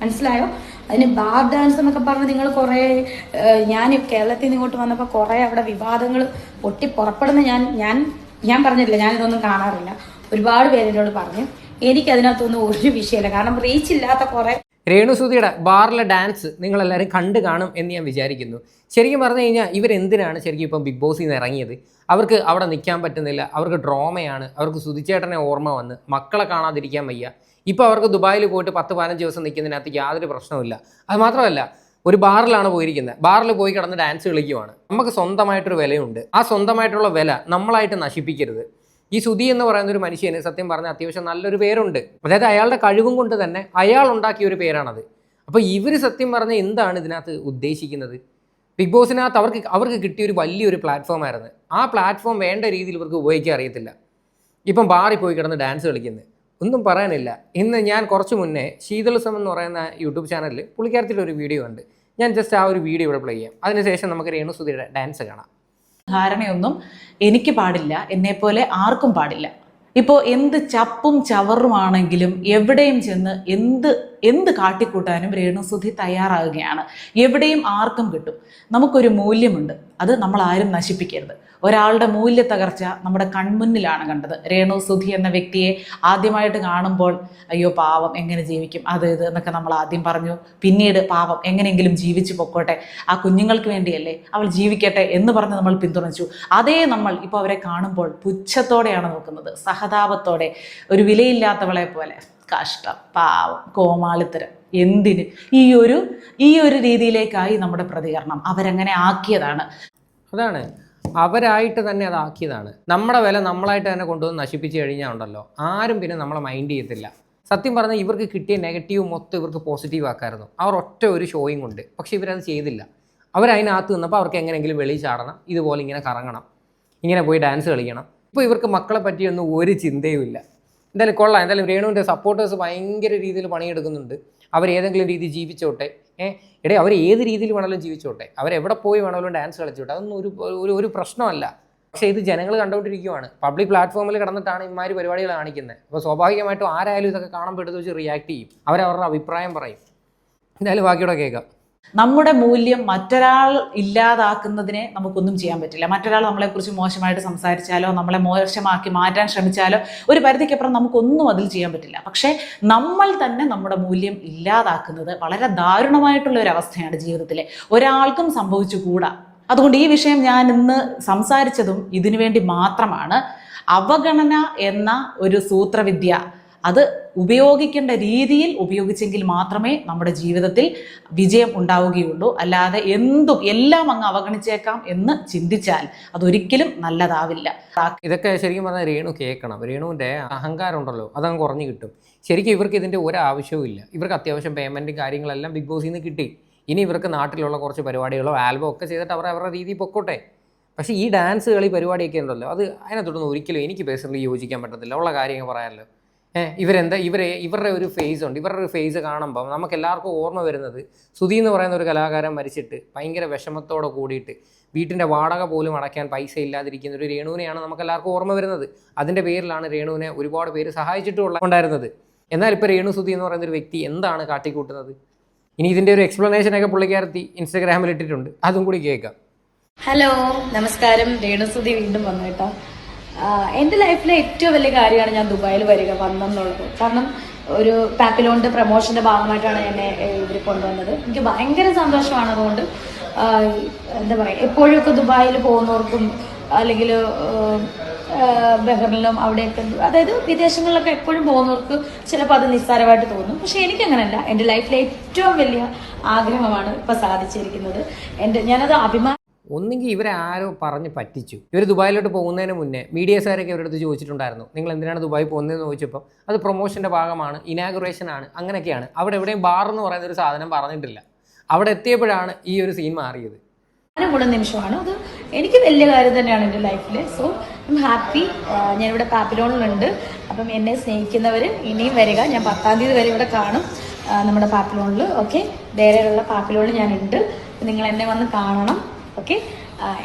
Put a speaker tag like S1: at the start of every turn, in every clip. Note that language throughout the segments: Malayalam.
S1: മനസ്സിലായോ? അതിന് ബാർ ഡാൻസ് എന്നൊക്കെ പറഞ്ഞ് നിങ്ങൾ കുറെ ഞാൻ കേരളത്തിൽ നിന്ന് ഇങ്ങോട്ട് വന്നപ്പോൾ കുറെ അവിടെ വിവാദങ്ങൾ പൊട്ടി പുറപ്പെടുന്ന ഞാൻ ഞാൻ ഞാൻ പറഞ്ഞിട്ടില്ല ഞാൻ ഇതൊന്നും കാണാറില്ല. ഒരുപാട് പേര് എന്നോട് പറഞ്ഞു എനിക്ക് അതിനകത്തൊന്നും ഒരു വിഷയമില്ല. കാരണം റീച്ച് ഇല്ലാത്ത കുറെ
S2: രേണുസുതിയുടെ ബാറിലെ ഡാൻസ് നിങ്ങളെല്ലാവരും കണ്ടു കാണും എന്ന് ഞാൻ വിചാരിക്കുന്നു. ശരിക്കും പറഞ്ഞു കഴിഞ്ഞാൽ ഇവരെന്തിനാണ് ശരിക്കും ഇപ്പം ബിഗ് ബോസിൽ നിന്ന് ഇറങ്ങിയത്? അവർക്ക് അവിടെ നിൽക്കാൻ പറ്റുന്നില്ല അവർക്ക് ഡ്രോമയാണ് അവർക്ക് സുതിച്ചേട്ടനെ ഓർമ്മ വന്ന് മക്കളെ കാണാതിരിക്കാൻ വയ്യ. ഇപ്പോൾ അവർക്ക് ദുബായിൽ പോയിട്ട് പത്ത് പതിനഞ്ച് ദിവസം നിൽക്കുന്നതിനകത്ത് യാതൊരു പ്രശ്നവുമില്ല. അത് മാത്രമല്ല ഒരു ബാറിലാണ് പോയിരിക്കുന്നത്. ബാറിൽ പോയി കിടന്ന് ഡാൻസ് കളിക്കുവാണ്. നമുക്ക് സ്വന്തമായിട്ടൊരു വിലയുണ്ട്. ആ സ്വന്തമായിട്ടുള്ള വില നമ്മളായിട്ട് നശിപ്പിക്കരുത്. ഈ സുധി എന്ന് പറയുന്ന ഒരു മനുഷ്യന് സത്യം പറഞ്ഞ അത്യാവശ്യം നല്ലൊരു പേരുണ്ട്. അതായത് അയാളുടെ കഴിവും കൊണ്ട് തന്നെ അയാൾ ഉണ്ടാക്കിയ ഒരു പേരാണത്. അപ്പോൾ ഇവർ സത്യം പറഞ്ഞ എന്താണ് ഇതിനകത്ത് ഉദ്ദേശിക്കുന്നത്? ബിഗ് ബോസിനകത്ത് അവർക്ക് അവർക്ക് കിട്ടിയ ഒരു വലിയൊരു പ്ലാറ്റ്ഫോം ആയിരുന്നു. ആ പ്ലാറ്റ്ഫോം വേണ്ട രീതിയിൽ ഇവർക്ക് ഉപയോഗിക്കാൻ അറിയത്തില്ല. ഇപ്പം ബാറിൽ പോയി കിടന്ന് ഡാൻസ് കളിക്കുന്നത്. ഒന്നും പറയാനില്ല. ഇന്ന് ഞാൻ കുറച്ച് മുന്നേ ശീതളസം എന്ന് പറയുന്ന യൂട്യൂബ് ചാനലിൽ പുള്ളിക്കാരത്തിന്റെ ഒരു വീഡിയോ ഉണ്ട് ഞാൻ ജസ്റ്റ് ആ ഒരു വീഡിയോ ഇവിടെ പ്ലേ ചെയ്യാം. അതിനുശേഷം നമുക്ക് രേണുസുതിയുടെ ഡാൻസ് കാണാം.
S3: ധാരണയൊന്നും എനിക്ക് പാടില്ല. എന്നെപ്പോലെ ആർക്കും പാടില്ല. ഇപ്പോൾ എന്ത് ചപ്പും ചവറുമാണെങ്കിലും എവിടെയും ചെന്ന് എന്ത് എന്ത് കാട്ടിക്കൂട്ടാനും രേണുസുധി തയ്യാറാകുകയാണ്. എവിടെയും ആർക്കും കിട്ടും. നമുക്കൊരു മൂല്യമുണ്ട്. അത് നമ്മൾ ആരും നശിപ്പിക്കരുത്. ഒരാളുടെ മൂല്യ തകർച്ച നമ്മുടെ കൺമുന്നിലാണ് കണ്ടത്. രേണു സുധി എന്ന വ്യക്തിയെ ആദ്യമായിട്ട് കാണുമ്പോൾ അയ്യോ പാവം എങ്ങനെ ജീവിക്കും? അത് ഇത് എന്നൊക്കെ നമ്മൾ ആദ്യം പറഞ്ഞു. പിന്നീട് പാവം എങ്ങനെയെങ്കിലും ജീവിച്ചു പൊക്കോട്ടെ. ആ കുഞ്ഞുങ്ങൾക്ക് വേണ്ടിയല്ലേ അവൾ ജീവിക്കട്ടെ എന്ന് പറഞ്ഞ് നമ്മൾ പിന്തുണച്ചു. അതേ നമ്മൾ ഇപ്പോൾ അവരെ കാണുമ്പോൾ പുച്ഛത്തോടെയാണ് നോക്കുന്നത്. സഹതാപത്തോടെ ഒരു വിലയില്ലാത്തവളെ പോലെ. കഷ്ടം പാവം കോമാളിത്തരം. എന്തിന്? ഈ ഒരു ഈ ഒരു രീതിയിലേക്കായി നമ്മുടെ പ്രതികരണം. അവരങ്ങനെ ആക്കിയതാണ്.
S2: അതാണ്. അവരായിട്ട് തന്നെ അതാക്കിയതാണ്. നമ്മുടെ വില നമ്മളായിട്ട് തന്നെ കൊണ്ടുവന്ന് നശിപ്പിച്ച് കഴിഞ്ഞാൽ ഉണ്ടല്ലോ. ആരും പിന്നെ നമ്മളെ മൈൻഡ് ചെയ്യത്തില്ല. സത്യം പറഞ്ഞാൽ ഇവർക്ക് കിട്ടിയ നെഗറ്റീവ് മൊത്തം ഇവർക്ക് പോസിറ്റീവ് ആക്കായിരുന്നു. അവർ ഒറ്റ ഒരു ഷോയും കൊണ്ട് പക്ഷേ ഇവരത് ചെയ്തില്ല. അവരതിനകത്ത് നിന്നപ്പോൾ അവർക്ക് എങ്ങനെയെങ്കിലും വെളിയിൽ ചാടണം. ഇതുപോലെ ഇങ്ങനെ കറങ്ങണം. ഇങ്ങനെ പോയി ഡാൻസ് കളിക്കണം. ഇപ്പോൾ ഇവർക്ക് മക്കളെ പറ്റിയൊന്നും ഒരു ചിന്തയുമില്ല എന്തായാലും കൊള്ളാം. എന്തായാലും രേണുവിന്റെ സപ്പോർട്ടേഴ്സ് ഭയങ്കര രീതിയിൽ പണിയെടുക്കുന്നുണ്ട്. അവർ ഏതെങ്കിലും രീതി ജീവിച്ചോട്ടെ. ഏഹ് എടേ അവർ ഏത് രീതിയിൽ വേണമെങ്കിലും ജീവിച്ചോട്ടെ. അവരെവിടെ പോയി വേണമെങ്കിലും ഡാൻസ് കളിച്ചോട്ടെ. അതൊന്നും ഒരു ഒരു പ്രശ്നമല്ല. പക്ഷേ ഇത് ജനങ്ങൾ കണ്ടുകൊണ്ടിരിക്കുവാണ്. പബ്ലിക് പ്ലാറ്റ്ഫോമിൽ കിടന്നിട്ടാണ് ഇമാതിരി പരിപാടികൾ കാണിക്കുന്നത് അപ്പോൾ സ്വാഭാവികമായിട്ടും ആരായാലും ഇതൊക്കെ കാണുമ്പോൾ എടുത്ത് വെച്ച് റിയാക്ട് ചെയ്യും. അവരവരുടെ അഭിപ്രായം പറയും. എന്തായാലും ബാക്കിയോടെ കേൾക്കാം.
S3: നമ്മുടെ മൂല്യം മറ്റൊരാൾ ഇല്ലാതാക്കുന്നതിനെ നമുക്കൊന്നും ചെയ്യാൻ പറ്റില്ല. മറ്റൊരാൾ നമ്മളെക്കുറിച്ച് മോശമായിട്ട് സംസാരിച്ചാലോ നമ്മളെ മോശമാക്കി മാറ്റാൻ ശ്രമിച്ചാലോ ഒരു പരിധിക്കപ്പുറം നമുക്കൊന്നും അതിൽ ചെയ്യാൻ പറ്റില്ല. പക്ഷേ നമ്മൾ തന്നെ നമ്മുടെ മൂല്യം ഇല്ലാതാക്കുന്നത് വളരെ ദാരുണമായിട്ടുള്ള ഒരു അവസ്ഥയാണ് ജീവിതത്തിലെ. ഒരാൾക്കും സംഭവിച്ചുകൂടാ. അതുകൊണ്ട് ഈ വിഷയം ഞാൻ ഇന്ന് സംസാരിച്ചതും ഇതിനുവേണ്ടി മാത്രമാണ് അവഗണന എന്ന ഒരു സൂത്രവിദ്യ അത് ഉപയോഗിക്കേണ്ട രീതിയിൽ ഉപയോഗിച്ചെങ്കിൽ മാത്രമേ നമ്മുടെ ജീവിതത്തിൽ വിജയം ഉണ്ടാവുകയുള്ളൂ. അല്ലാതെ എന്തും എല്ലാം അങ്ങ് അവഗണിച്ചേക്കാം എന്ന് ചിന്തിച്ചാൽ അതൊരിക്കലും നല്ലതാവില്ല.
S2: ഇതൊക്കെ ശരിക്കും പറഞ്ഞാൽ രേണു കേൾക്കണം. രേണുവിന്റെ അഹങ്കാരം ഉണ്ടല്ലോ അതങ്ങ് കുറഞ്ഞു കിട്ടും. ശരിക്കും ഇവർക്ക് ഇതിന്റെ ഒരാവശ്യവും ഇല്ല. ഇവർക്ക് അത്യാവശ്യം പേയ്മെന്റും കാര്യങ്ങളെല്ലാം ബിഗ് ബോസിൽ നിന്ന് കിട്ടി. ഇനി ഇവർക്ക് നാട്ടിലുള്ള കുറച്ച് പരിപാടികളോ ആൽബം ഒക്കെ ചെയ്തിട്ട് അവർ അവരുടെ രീതി പൊക്കോട്ടെ. പക്ഷേ ഈ ഡാൻസ് കളി പരിപാടിയൊക്കെ ഉണ്ടല്ലോ അത് അതിനകത്തൊന്നും ഒരിക്കലും എനിക്ക് പേഴ്സണലി യോജിക്കാൻ പറ്റത്തില്ല. ഉള്ള കാര്യങ്ങൾ പറയാമല്ലോ. ഇവരെന്താ? ഇവരെ ഇവരുടെ ഒരു ഫേസ് ഉണ്ട്. ഇവരുടെ ഒരു ഫേസ് കാണുമ്പോൾ നമുക്ക് എല്ലാവർക്കും ഓർമ്മ വരുന്നത് സുധി എന്ന് പറയുന്ന ഒരു കലാകാരൻ മരിച്ചിട്ട് ഭയങ്കര വിഷമത്തോടെ കൂടിയിട്ട് വീട്ടിന്റെ വാടക പോലും അടയ്ക്കാൻ പൈസ ഇല്ലാതിരിക്കുന്ന ഒരു രേണുവിനെയാണ് നമുക്ക് എല്ലാവർക്കും ഓർമ്മ വരുന്നത്. അതിന്റെ പേരിലാണ് രേണുവിനെ ഒരുപാട് പേര് സഹായിച്ചിട്ടുള്ള ഉണ്ടായിരുന്നത്. എന്നാൽ ഇപ്പോൾ രേണു സുധി എന്ന് പറയുന്ന ഒരു വ്യക്തി എന്താണ് കാട്ടിക്കൂട്ടുന്നത്? ഇനി ഇതിന്റെ ഒരു എക്സ്പ്ലനേഷനൊക്കെ പുള്ളിക്കാരത്തി ഇൻസ്റ്റാഗ്രാമിൽ ഇട്ടിട്ടുണ്ട്. അതും കൂടി കേൾക്കാം.
S1: ഹലോ നമസ്കാരം. രേണുസുതി വീണ്ടും വന്നു കേട്ടോ. എന്റെ ലൈഫിലെ ഏറ്റവും വലിയ കാര്യമാണ് ഞാൻ ദുബായിൽ വരിക വന്നെന്നുള്ളത് കാരണം ഒരു പാപ്പിലോണിന്റെ പ്രൊമോഷന്റെ ഭാഗമായിട്ടാണ് എന്നെ ഇവർ കൊണ്ടുവന്നത്. എനിക്ക് ഭയങ്കര സന്തോഷമാണ് അതുകൊണ്ട് എന്താ പറയുക എപ്പോഴൊക്കെ ദുബായിൽ പോകുന്നവർക്കും അല്ലെങ്കിൽ ബഹ്റിനിലും അവിടെയൊക്കെ അതായത് വിദേശങ്ങളിലൊക്കെ എപ്പോഴും പോകുന്നവർക്ക് ചിലപ്പോൾ അത് നിസ്സാരമായിട്ട് തോന്നും. പക്ഷെ എനിക്കങ്ങനല്ല. എന്റെ ലൈഫിലെ ഏറ്റവും വലിയ ആഗ്രഹമാണ് ഇപ്പം സാധിച്ചിരിക്കുന്നത്. എന്റെ ഞാനത് അഭിമാനം
S2: ഒന്നുകിൽ ഇവരെ ആരോ പറഞ്ഞ് പറ്റിച്ചു. ഇവർ ദുബായിലോട്ട് പോകുന്നതിന് മുന്നേ മീഡിയസുകാരൊക്കെ ഇവരുടെ അടുത്ത് ചോദിച്ചിട്ടുണ്ടായിരുന്നു നിങ്ങൾ എന്തിനാണ് ദുബായി പോകുന്നതെന്ന് ചോദിച്ചപ്പോൾ അത് പ്രൊമോഷന്റെ ഭാഗമാണ് ഇനാഗുറേഷൻ ആണ് അങ്ങനെയൊക്കെയാണ്. അവിടെ എവിടെയും ബാർ എന്ന് പറയുന്ന ഒരു സാധനം പറഞ്ഞിട്ടില്ല. അവിടെ എത്തിയപ്പോഴാണ് ഈ ഒരു സീൻ മാറിയത്.
S1: കൂടെ നിമിഷമാണ്. അത് എനിക്ക് വലിയ കാര്യം തന്നെയാണ് എന്റെ ലൈഫിൽ സോ ഐം ഹാപ്പി ഞാനിവിടെ പാപ്പിലോണിലുണ്ട്. അപ്പം എന്നെ സ്നേഹിക്കുന്നവർ ഇനിയും വരിക. ഞാൻ പത്താം തീയതി വരെ ഇവിടെ കാണും നമ്മുടെ പാപ്പിലോണിൽ ഓക്കെ ധൈര്യമുള്ള പാപ്പിലോണിൽ ഞാനുണ്ട്. നിങ്ങൾ എന്നെ വന്ന് കാണണം. ഓക്കെ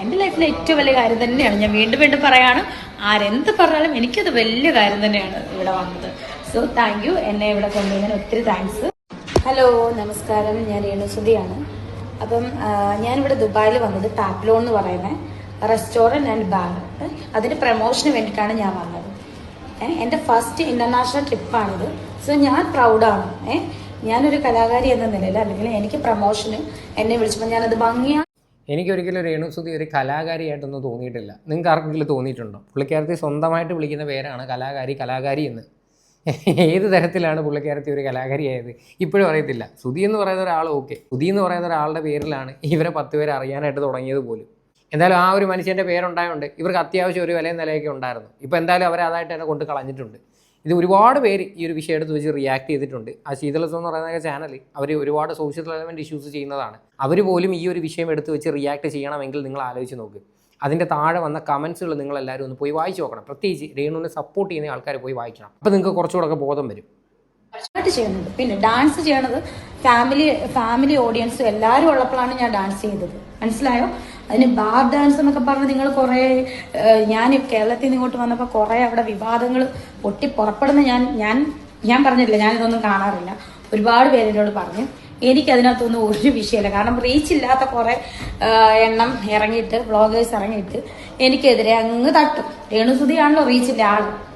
S1: എന്റെ ലൈഫിലെ ഏറ്റവും വലിയ കാര്യം തന്നെയാണ്. ഞാൻ വീണ്ടും വീണ്ടും പറയാണ് ആരെന്ത് പറഞ്ഞാലും എനിക്കത് വലിയ കാര്യം തന്നെയാണ് ഇവിടെ വന്നത്. സോ താങ്ക് യു എന്നെ ഇവിടെ കൊണ്ടുവന്നതിന് ഒത്തിരി താങ്ക്സ് ഹലോ നമസ്കാരം. ഞാൻ രേണുസുതിയാണ്. അപ്പം ഞാനിവിടെ ദുബായിൽ വന്നത് ടാപ്ലോൺ എന്ന് പറയുന്ന റെസ്റ്റോറന്റ് ആൻഡ് ബാർ അതിന് പ്രൊമോഷന് വേണ്ടിയിട്ടാണ് ഞാൻ വന്നത്. എന്റെ ഫസ്റ്റ് ഇന്റർനാഷണൽ ട്രിപ്പാണിത് സോ ഞാൻ പ്രൗഡാണ് ഏഹ് ഞാനൊരു കലാകാരി എന്ന നിലയിൽ അല്ലെങ്കിൽ എനിക്ക് പ്രൊമോഷന് എന്നെ വിളിച്ചപ്പോൾ ഞാനത് ഭംഗിയാ
S2: എനിക്കൊരിക്കലും രേണുസുതി ഒരു കലാകാരിയായിട്ടൊന്നും തോന്നിയിട്ടില്ല. നിങ്ങൾക്ക് ആർക്കെങ്കിലും തോന്നിയിട്ടുണ്ടോ? പുള്ളിക്കാരത്തി സ്വന്തമായിട്ട് വിളിക്കുന്ന പേരാണ് കലാകാരി കലാകാരി എന്ന്. ഏത് തരത്തിലാണ് പുള്ളിക്കാരത്തി ഒരു കലാകാരിയായത്? ഇപ്പോഴും അറിയത്തില്ല. സുധി എന്ന് പറയുന്ന ഒരാൾ ഓക്കെ. സുധി എന്ന് പറയുന്ന ഒരാളുടെ പേരിലാണ് ഇവരെ പത്ത് പേര് അറിയാനായിട്ട് തുടങ്ങിയത് പോലും. എന്തായാലും ആ ഒരു മനുഷ്യന്റെ പേരുണ്ടായതുകൊണ്ട് ഇവർക്ക് അത്യാവശ്യം ഒരു വിലയും നിലയൊക്കെ ഉണ്ടായിരുന്നു. ഇപ്പോൾ എന്തായാലും അവരെ അതായിട്ട് തന്നെ കൊണ്ട് കളഞ്ഞിട്ടുണ്ട്. ഇത് ഒരുപാട് പേര് ഈ ഒരു വിഷയം എടുത്ത് വെച്ച് റിയാക്ട് ചെയ്തിട്ടുണ്ട്. ആ ശീതളസം എന്ന് പറയുന്ന ചാനൽ അവർ ഒരുപാട് സോഷ്യൽ റെലവന്റ് ഇഷ്യൂസ് ചെയ്യുന്നതാണ്. അവർ പോലും ഈ ഒരു വിഷയം എടുത്ത് വെച്ച് റിയാക്ട് ചെയ്യണമെങ്കിൽ നിങ്ങൾ ആലോചിച്ച് നോക്ക്. അതിന്റെ താഴെ വന്ന കമൻസുകൾ നിങ്ങൾ എല്ലാവരും ഒന്ന് പോയി വായിച്ചു നോക്കണം. പ്രത്യേകിച്ച് രേണുവിനെ സപ്പോർട്ട് ചെയ്യുന്ന ആൾക്കാർ പോയി വായിക്കണം. അപ്പോൾ നിങ്ങൾക്ക് കുറച്ചുകൂടെ ബോധം വരും.
S1: ചെയ്യുന്നത് പിന്നെ ഡാൻസ് ചെയ്യണത് ഫാമിലി ഫാമിലി ഓഡിയൻസും എല്ലാവരും ഉള്ളപ്പോഴാണ് ഞാൻ ഡാൻസ് ചെയ്തത്. മനസ്സിലായോ? അതിന് ബാർ ഡാൻസ് എന്നൊക്കെ പറഞ്ഞ് നിങ്ങൾ കുറേ ഞാൻ കേരളത്തിൽ നിന്ന് ഇങ്ങോട്ട് വന്നപ്പോൾ കുറേ അവിടെ വിവാദങ്ങൾ പൊട്ടി പുറപ്പെടുന്ന ഞാൻ ഞാൻ ഞാൻ പറഞ്ഞില്ല ഞാനിതൊന്നും കാണാറില്ല. ഒരുപാട് പേര് പറഞ്ഞു. എനിക്ക് അതിനകത്തൊന്നും ഒരു വിഷയമില്ല. കാരണം റീച്ച് ഇല്ലാത്ത കുറെ എണ്ണം ഇറങ്ങിയിട്ട് ബ്ലോഗേഴ്സ് ഇറങ്ങിയിട്ട് എനിക്കെതിരെ അങ്ങ് തട്ടും. രേണുസുതിയാണല്ലോ റീച്ചില്ല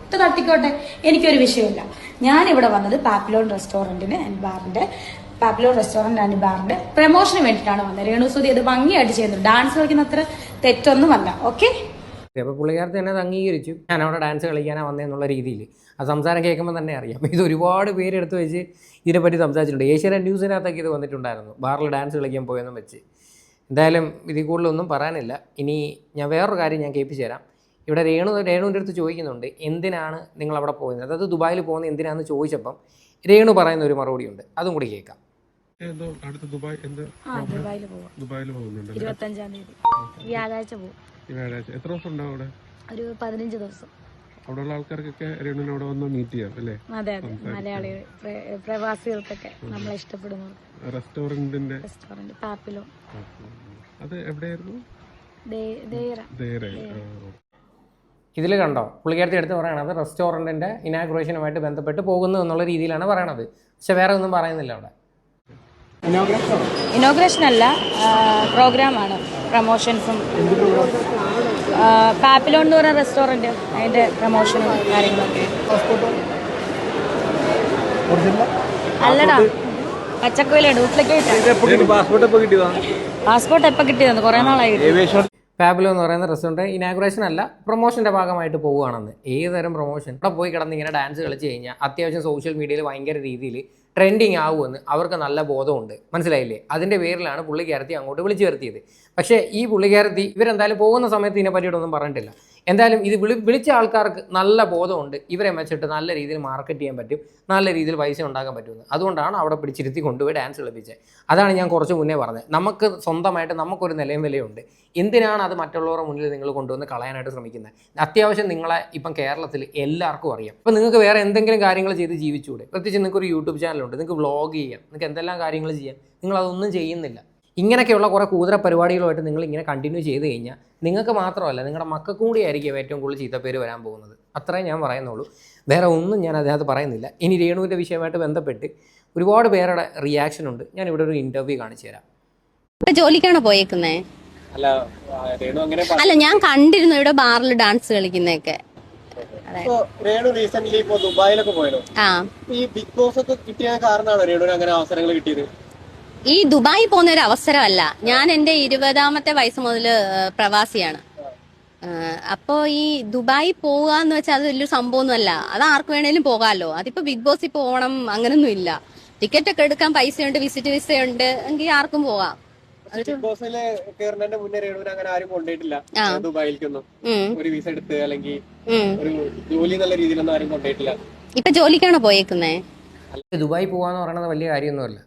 S1: ഇട്ട് തട്ടിക്കോട്ടെ. എനിക്കൊരു വിഷയമില്ല ഞാനിവിടെ വന്നത് പാപ്പിലോൺ റെസ്റ്റോറന്റിന് ആൻഡ് ബാറിന്റെ പാപ്പിലോൺ റെസ്റ്റോറന്റ് ആൻഡ് ബാറിന്റെ പ്രൊമോഷന് വേണ്ടിയിട്ടാണ് വന്നത്. രേണുസുതി അത് ഭംഗിയായിട്ട് ചെയ്യുന്നു. ഡാൻസ് കളിക്കുന്ന അത്ര തെറ്റൊന്നുമല്ല. ഓക്കെ
S2: അപ്പോൾ പുള്ളിക്കാരത്തി തന്നെ അത് അംഗീകരിച്ചു. ഞാൻ അവിടെ ഡാൻസ് കളിക്കാനാണ് വന്നതെന്നുള്ള രീതിയിൽ. ആ സംസാരം കേൾക്കുമ്പോൾ തന്നെ അറിയാം. ഇത് ഒരുപാട് പേരെടുത്ത് വെച്ച് ഇതിനെപ്പറ്റി സംസാരിച്ചിട്ടുണ്ട്. ഏഷ്യാനെറ്റ് ന്യൂസിനകത്തൊക്കെ ഇത് വന്നിട്ടുണ്ടായിരുന്നു. ബാറിൽ ഡാൻസ് കളിക്കാൻ പോയെന്നും വെച്ച്. എന്തായാലും ഇതിൽ കൂടുതലൊന്നും പറയാനില്ല. ഇനി ഞാൻ വേറൊരു കാര്യം ഞാൻ കേൾപ്പിച്ചു തരാം. ഇവിടെ രേണു രേണുവിന്റെ അടുത്ത് ചോദിക്കുന്നുണ്ട് എന്തിനാണ് നിങ്ങൾ അവിടെ പോകുന്നത്? അതായത് ദുബായിൽ പോകുന്നത് എന്തിനാണെന്ന് ചോദിച്ചപ്പം രേണു പറയുന്ന ഒരു മറുപടി ഉണ്ട് അതും കൂടി കേൾക്കാം.
S4: എന്തോ അടുത്ത ദുബായ് എന്ത്
S1: ദുബായിൽ പോവാം.
S4: ദുബായിൽ പോകുന്നുണ്ട്
S1: ഇരുപത്തഞ്ചാം തീയതി. വ്യാഴാഴ്ച പോകും
S4: ഈ വ്യാഴാഴ്ച. എത്ര ദിവസം ഉണ്ടാവും അവിടെ?
S1: ഒരു പതിനഞ്ച് ദിവസം.
S4: അവിടെയുള്ള ആൾക്കാർക്കൊക്കെ രേണുവിനെ അവിടെ വന്ന് മീറ്റ് ചെയ്യാം അല്ലേ?
S1: അതെ അതെ. മലയാളികൾ പ്രവാസികൾക്കൊക്കെ നമ്മളെ ഇഷ്ടപ്പെടുന്നു
S4: റെസ്റ്റോറന്റിന്റെ
S1: റെസ്റ്റോറന്റ് പാപ്പിലോ.
S4: അത് എവിടെയായിരുന്നു?
S1: ദേര
S4: ദേരെ
S2: ഇതിൽ കണ്ടോ? പുള്ളിക്കാരത്തി എടുത്ത് പറയണത് റെസ്റ്റോറന്റിന്റെ ഇനാഗ്രേഷനുമായിട്ട് ബന്ധപ്പെട്ട് പോകുന്നു എന്നുള്ള രീതിയിലാണ് പറയണത്. പക്ഷെ വേറെ ഒന്നും പറയുന്നില്ല അവിടെ.
S1: ഇനോഗ്രേഷൻ? അല്ല പ്രോഗ്രാമാണ് പ്രൊമോഷൻസും. പാപ്പിലോൺ എന്ന് പറയുന്ന റെസ്റ്റോറന്റ് അതിന്റെ പ്രൊമോഷനും കാര്യങ്ങളൊക്കെ. അല്ലടാ പച്ചക്കോയിലാണ് ഡ്യൂപ്ലിക്കേറ്റ്
S5: പാസ്പോർട്ട് എപ്പോൾ കിട്ടിയതാണ്
S1: പാസ്പോർട്ട് എപ്പോൾ കിട്ടിയതാണ് കുറേ നാളായി
S5: ഏവിയേഷൻ
S2: ഫാബിലോ എന്ന് പറയുന്ന റെസ്റ്റോറന്റ് ഇനാഗുറേഷൻ അല്ല പ്രൊമോഷന്റെ ഭാഗമായിട്ട് പോവുകയാണെന്ന്. ഏതുതരം പ്രൊമോഷൻ അവിടെ പോയി കിടന്ന് ഇങ്ങനെ ഡാൻസ് കളിച്ച് കഴിഞ്ഞാൽ അത്യാവശ്യം സോഷ്യൽ മീഡിയയിൽ ഭയങ്കര രീതിയിൽ ട്രെൻഡിങ് ആവുമെന്ന് അവർക്ക് നല്ല ബോധമുണ്ട്. മനസ്സിലായില്ലേ? അതിന്റെ പേരിലാണ് പുള്ളിക്കാരത്തി അങ്ങോട്ട് വിളിച്ചു വരുത്തിയത്. പക്ഷേ ഈ പുള്ളിക്കാരത്തി ഇവരെന്തായാലും പോകുന്ന സമയത്ത് ഇതിനെ പറ്റിയിട്ടൊന്നും പറഞ്ഞിട്ടില്ല. എന്തായാലും ഇത് വിളി വിളിച്ച ആൾക്കാർക്ക് നല്ല ബോധമുണ്ട്. ഇവരെ വെച്ചിട്ട് നല്ല രീതിയിൽ മാർക്കറ്റ് ചെയ്യാൻ പറ്റും. നല്ല രീതിയിൽ പൈസ ഉണ്ടാക്കാൻ പറ്റുമെന്ന് അതുകൊണ്ടാണ് അവിടെ പിടിച്ചിരുത്തി കൊണ്ടുപോയി ഡാൻസ് കളിപ്പിച്ചത്. അതാണ് ഞാൻ കുറച്ച് മുന്നേ പറഞ്ഞത്. നമുക്ക് സ്വന്തമായിട്ട് നമുക്കൊരു നിലയും വിലയുണ്ട്. എന്തിനാണ് അത് മറ്റുള്ളവരുടെ മുന്നിൽ നിങ്ങൾ കൊണ്ടുവന്ന് കളയാനായിട്ട് ശ്രമിക്കുന്നത്? അത്യാവശ്യം നിങ്ങളെ ഇപ്പം കേരളത്തിൽ എല്ലാവർക്കും അറിയാം. ഇപ്പം നിങ്ങൾക്ക് വേറെ എന്തെങ്കിലും കാര്യങ്ങൾ ചെയ്ത് ജീവിച്ചൂടെ? പ്രത്യേകിച്ച് നിങ്ങൾക്ക് ഒരു യൂട്യൂബ് ചാനലുണ്ട് നിങ്ങൾക്ക് വ്ളോഗ് ചെയ്യാം. നിങ്ങൾക്ക് എന്തെല്ലാം കാര്യങ്ങൾ ചെയ്യാം? നിങ്ങളതൊന്നും ചെയ്യുന്നില്ല. ഇങ്ങനെയൊക്കെയുള്ള കുറേ കൂതര പരിപാടികളുമായിട്ട് നിങ്ങൾ ഇങ്ങനെ കണ്ടിന്യൂ ചെയ്ത് കഴിഞ്ഞാൽ നിങ്ങൾക്ക് മാത്രമല്ല നിങ്ങളുടെ മക്കൾക്കും കൂടി ആയിരിക്കും ഏറ്റവും കൂടുതൽ ചീത്തപ്പേര് വരാൻ പോകുന്നത്. അത്രയും ഞാൻ പറയുന്നുള്ളൂ. വേറെ ഒന്നും ഞാൻ അതിനകത്ത് പറയുന്നില്ല. ഇനി രേണുവിന്റെ വിഷയമായിട്ട് ബന്ധപ്പെട്ട് ഒരുപാട് പേരുടെ റിയാക്ഷൻ ഉണ്ട്. ഞാൻ ഇവിടെ ഒരു ഇന്റർവ്യൂ കാണിച്ചു തരാം.
S6: ജോലിക്കാണോ പോയേക്കുന്നേ?
S5: അല്ല
S6: ഞാൻ കണ്ടിരുന്നു ഇവിടെ ബാറിൽ ഡാൻസ് കളിക്കുന്നൊക്കെ
S5: ഇപ്പൊ രേണു റീസെന്റ് ഇപ്പൊ ദുബായിലൊക്കെ പോയല്ലോ.
S6: ആ.
S5: ഈ ബിഗ് ബോസ് ഒക്കെ കിട്ടിയ കാരണമാണോ രേണുവിന് അങ്ങനെ അവസരങ്ങൾ കിട്ടിയത്?
S6: ഈ ദുബായി പോകുന്ന ഒരു അവസരമല്ല ഞാൻ എന്റെ ഇരുപതാമത്തെ വയസ്സ് മുതൽ പ്രവാസിയാണ്. അപ്പോ ഈ ദുബായി പോവുക എന്ന് വെച്ചാൽ അത് വലിയൊരു സംഭവമൊന്നുമല്ല അത് ആർക്ക് വേണേലും പോകാമല്ലോ അതിപ്പോ ബിഗ് ബോസിൽ പോകണം അങ്ങനൊന്നും ഇല്ല. ടിക്കറ്റ് ഒക്കെ എടുക്കാൻ പൈസയുണ്ട് വിസിറ്റ് വിസ ഉണ്ട് എങ്കിൽ ആർക്കും പോകാം
S5: ബിഗ് ബോസിൽ കയറുന്നതിന്റെ മുന്നേ രേണുവിന് അങ്ങനെ ആരും കൊണ്ടുപോയിട്ടില്ല
S6: ആ.
S5: ദുബായിലേക്കൊന്നും. ഒരു വിസ എടുത്ത് അല്ലെങ്കിൽ ഒരു ജോലി എന്നുള്ള രീതിയിലൊന്നും ആരും കൊണ്ടുപോയിട്ടില്ല
S6: ഇപ്പൊ ജോലിക്കാണോ പോയേക്കുന്നേ?
S2: ദുബായി പോവാന്ന് പറയുന്നത് വലിയ കാര്യമൊന്നുമല്ല.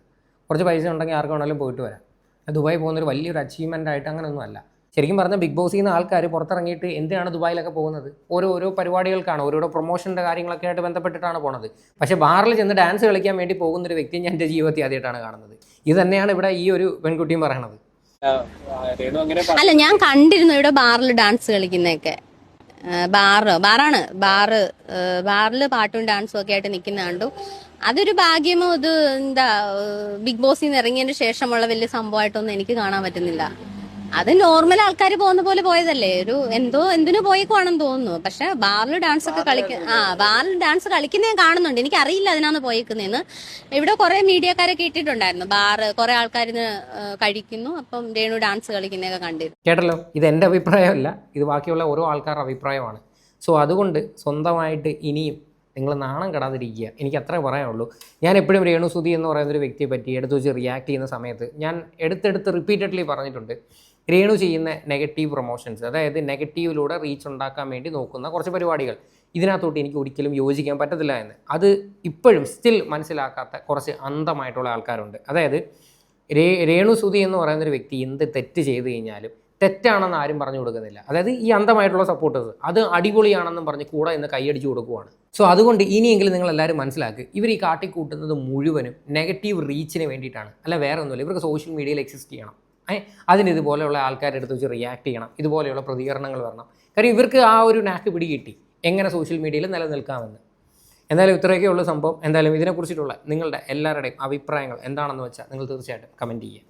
S2: കുറച്ച് പൈസ ഉണ്ടെങ്കിൽ ആർക്ക് വേണമെങ്കിലും പോയിട്ട് വരാം. ദുബായി പോകുന്നൊരു വലിയൊരു അച്ചീവ്മെന്റ് ആയിട്ട് അങ്ങനെയൊന്നും അല്ല. ശരിക്കും പറഞ്ഞാൽ ബിഗ് ബോസിൽ നിന്ന് ആൾക്കാർ പുറത്തിറങ്ങിയിട്ട് എന്തിനാണ് ദുബായിലൊക്കെ പോകുന്നത്? ഓരോ ഓരോ പരിപാടികൾക്കാണ് ഓരോരോ പ്രൊമോഷന്റെ കാര്യങ്ങളൊക്കെ ആയിട്ട് ബന്ധപ്പെട്ടിട്ടാണ് പോണത്. പക്ഷേ ബാറിൽ ചെന്ന് ഡാൻസ് കളിക്കാൻ വേണ്ടി പോകുന്ന ഒരു വ്യക്തി ഞാൻ എന്റെ ജീവിതത്തിൽ ആദ്യമായിട്ടാണ് കാണുന്നത്. ഇത് തന്നെയാണ് ഇവിടെ ഈ ഒരു പെൺകുട്ടിയും പറയണത്.
S6: അല്ല ഞാൻ കണ്ടിരുന്നു ഇവിടെ ബാറിൽ ഡാൻസ് കളിക്കുന്നതൊക്കെ. ബാറ്. ബാറാണ്. ബാറ്. ബാറിൽ പാട്ടും ഡാൻസും ഒക്കെ ആയിട്ട് നിൽക്കുന്ന കണ്ടു. അതൊരു ഭാഗ്യമോ? ഇത് എന്താ ബിഗ് ബോസിൽ നിന്ന് ഇറങ്ങിയതിന് ശേഷമുള്ള വലിയ സംഭവമായിട്ടൊന്നും എനിക്ക് കാണാൻ പറ്റുന്നില്ല. അത് നോർമൽ ആൾക്കാർ പോകുന്ന പോലെ പോയതല്ലേ? ഒരു എന്തോ എന്തിനു പോയേക്കുവാണെന്ന് തോന്നുന്നു. പക്ഷെ ബാറിൽ ഡാൻസ് ഒക്കെ കളിക്ക ആ ബാറിൽ ഡാൻസ് കളിക്കുന്നേ ഞാൻ കാണുന്നുണ്ട്. എനിക്ക് അറിയില്ല അതിനാന്ന് പോയിക്കുന്നതെന്ന് ഇവിടെ കുറെ മീഡിയക്കാരൊക്കെ ഇട്ടിട്ടുണ്ടായിരുന്നു. ബാറ് കുറെ ആൾക്കാരിന്ന് കഴിക്കുന്നു. അപ്പം രേണു ഡാൻസ് കളിക്കുന്നതൊക്കെ കണ്ടിരുന്നു.
S2: കേട്ടല്ലോ? ഇത് എന്റെ അഭിപ്രായമല്ല. ഇത് ബാക്കിയുള്ള ഓരോ ആൾക്കാരുടെ അഭിപ്രായമാണ്. സോ അതുകൊണ്ട് സ്വന്തമായിട്ട് ഇനിയും നിങ്ങൾ നാണം കെടാതിരിക്കുക. എനിക്ക് അത്രേ പറയാനുള്ളൂ. ഞാൻ എപ്പോഴും രേണു സുധി എന്ന് പറയുന്ന ഒരു വ്യക്തിയെ പറ്റി എടുത്തു വെച്ച് റിയാക്ട് ചെയ്യുന്ന സമയത്ത് ഞാൻ എടുത്തെടുത്ത് റിപ്പീറ്റഡ്ലി പറഞ്ഞിട്ടുണ്ട്. രേണു ചെയ്യുന്ന നെഗറ്റീവ് പ്രൊമോഷൻസ് അതായത് നെഗറ്റീവിലൂടെ റീച്ച് ഉണ്ടാക്കാൻ വേണ്ടി നോക്കുന്ന കുറച്ച് പരിപാടികൾ. ഇതിനകത്തോട്ട് എനിക്ക് ഒരിക്കലും യോജിക്കാൻ പറ്റത്തില്ല എന്ന്. അത് ഇപ്പോഴും സ്റ്റിൽ മനസ്സിലാക്കാത്ത കുറച്ച് അന്ധമായിട്ടുള്ള ആൾക്കാരുണ്ട്. അതായത് രേ രേണു സുധി എന്ന് പറയുന്നൊരു വ്യക്തി എന്ത് തെറ്റ് ചെയ്ത് കഴിഞ്ഞാലും തെറ്റാണെന്ന് ആരും പറഞ്ഞു കൊടുക്കുന്നില്ല. അതായത് ഈ അന്ധമായിട്ടുള്ള സപ്പോർട്ടേഴ്സ് അത് അടിപൊളിയാണെന്നും പറഞ്ഞ് കൂടെ ഇന്ന് കൈയടിച്ചു കൊടുക്കുവാണ്. സോ അതുകൊണ്ട് ഇനിയെങ്കിലും നിങ്ങൾ എല്ലാവരും മനസ്സിലാക്കുക ഇവർ ഈ കാട്ടിക്കൂട്ടുന്നത് മുഴുവനും നെഗറ്റീവ് റീച്ചിന് വേണ്ടിയിട്ടാണ്. അല്ല വേറെ ഒന്നുമില്ല ഇവർക്ക് സോഷ്യൽ മീഡിയയിൽ എക്സിസ്റ്റ് ചെയ്യണം. അതിന് ഇതുപോലെയുള്ള ആൾക്കാരുടെ അടുത്ത് വെച്ച് റിയാക്ട് ചെയ്യണം. ഇതുപോലെയുള്ള പ്രതികരണങ്ങൾ വരണം. കാര്യം ഇവർക്ക് ആ ഒരു നാക്ക് പിടി കിട്ടി എങ്ങനെ സോഷ്യൽ മീഡിയയിൽ നിലനിൽക്കാമെന്ന്. എന്തായാലും ഇത്രയൊക്കെയുള്ള സംഭവം. എന്തായാലും ഇതിനെക്കുറിച്ചിട്ടുള്ള നിങ്ങളുടെ എല്ലാവരുടെയും അഭിപ്രായങ്ങൾ എന്താണെന്ന് വെച്ചാൽ നിങ്ങൾ തീർച്ചയായിട്ടും കമന്റ് ചെയ്യുക.